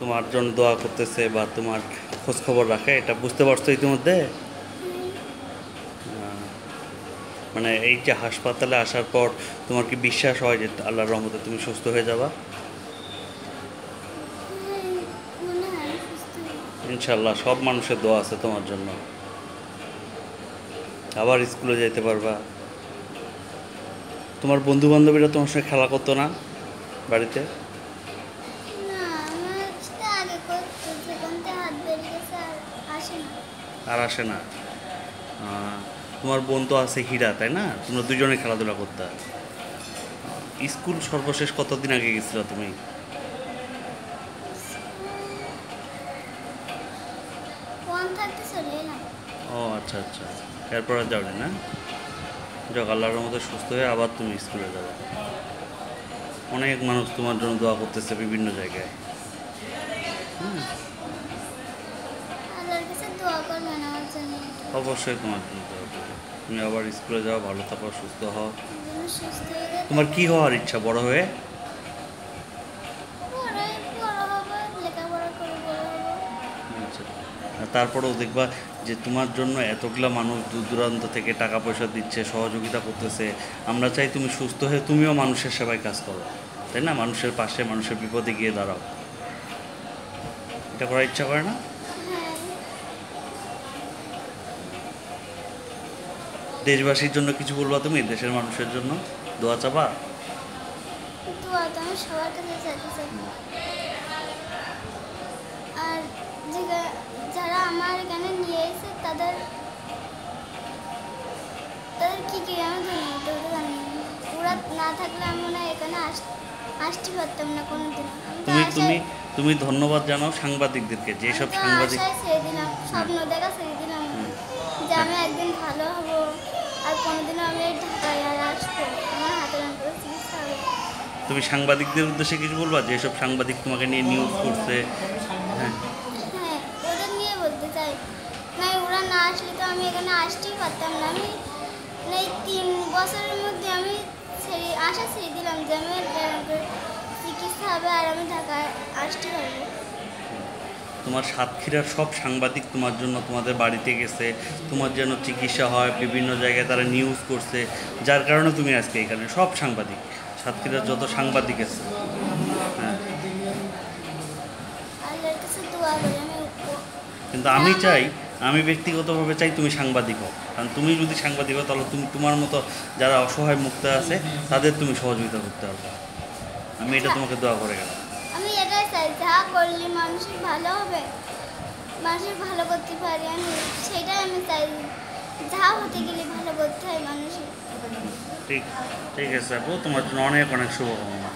তোমার জন্য দোয়া করতেছে বা তোমার খোঁজ খবর রাখে, এটা বুঝতে পারছ ইতিমধ্যে? মানে এই যে হাসপাতালে আসার পর তোমার কি বিশ্বাস হয় যে আল্লাহর রহমতে তুমি সুস্থ হয়ে যাবা? ইনশাল্লাহ সব মানুষের দোয়া আছে তোমার জন্য। আবার স্কুলে যেতে পারবা। তোমার বন্ধু বান্ধবীরা তোমার সঙ্গে খেলা করতো না বাড়িতে না আমার সাথে আগে করতো সেখান থেকে হাত বেরিয়ে গেছে আর আসে না। তোমার বোন তো আছে হীরা তাই না? তোমরা দুজনে খেলাধুলা করতে। স্কুল সর্বশেষ কতদিন আগে গেছিলা তুমি? ও আচ্ছা আচ্ছা। এরপর আর যাওনি না? যাক আল্লাহর মতো সুস্থ হয়ে আবার তুমি স্কুলে যাবে। অনেক মানুষ তোমার জন্য দোয়া করতেছে বিভিন্ন জায়গায়। হুম, অবশ্যই তোমার তুমি আবার স্কুলে যাও, ভালো থাকো, সুস্থ হও। তোমার কি হওয়ার ইচ্ছা, বড় হয়ে? আচ্ছা। তারপরেও দেখবা যে তোমার জন্য এতগুলা মানুষ দূর দূরান্ত থেকে টাকা পয়সা দিচ্ছে, সহযোগিতা করতেছে। আমরা চাই তুমি সুস্থ হয়ে তুমিও মানুষের সেবায় কাজ করো। তাই না? মানুষের পাশে, মানুষের বিপদে গিয়ে দাঁড়াও। এটা করার ইচ্ছা করে না হ্যাঁ দেশবাসীর জন্য কিছু বলবা তুমি? দেশের মানুষের জন্য? দোয়া চাপা আর যারা আমার এখানে নিয়ে এসে তাদের তাদের কি কি আমি জানি না। ওরা না থাকলে আমি মনে হয় এখানে আস আসতে পারতাম না কোনোদিন। তুমি তুমি তুমি ধন্যবাদ জানাও সাংবাদিকদেরকে যেসব সাংবাদিক স্বপ্ন দেখা ছেড়ে দিলাম। যে আমি একদিন ভালো হব। তুমি সাংবাদিকদের উদ্দেশ্যে কিছু বলবা? যেসব সাংবাদিক তোমাকে নিয়ে নিউজ করছে। হ্যাঁ। হ্যাঁ ওদের নিয়ে বলতে চাই। না ওরা না আসলে তো আমি এখানে আসতেই পারতাম না। আমি এই তিন বছরের মধ্যে আমি ছেড়ে, আশা ছেড়ে দিলাম যে আমি চিকিৎসা হবে আর আমি ঢাকায় আসতে পারব। তোমার সাতক্ষীরার সব সাংবাদিক তোমার জন্য তোমাদের বাড়িতে গেছে, তোমার যেন চিকিৎসা হয়, বিভিন্ন জায়গায় তারা নিউজ করছে, যার কারণে তুমি আজকে এখানে, সব সাংবাদিক, সাতক্ষীরার যত সাংবাদিক আছে। হ্যাঁ। কিন্তু আমি চাই, আমি ব্যক্তিগতভাবে চাই তুমি সাংবাদিক হও, কারণ তুমি যদি সাংবাদিক হও, তাহলে তুমি, তোমার মতো যারা অসহায় মুক্ত আছে, তাদের তুমি সহযোগিতা করতে পারবে। আমি এটা তোমাকে দোয়া করে গেলাম। চাই যা করলে মানুষের ভালো হবে, মানুষের ভালো করতে পারি আমি, সেটাই আমি চাই। যা হতে গেলে ভালো করতে হয় মানুষের। ঠিক ঠিক আছে তোমার জন্য অনেক অনেক শুভকামনা।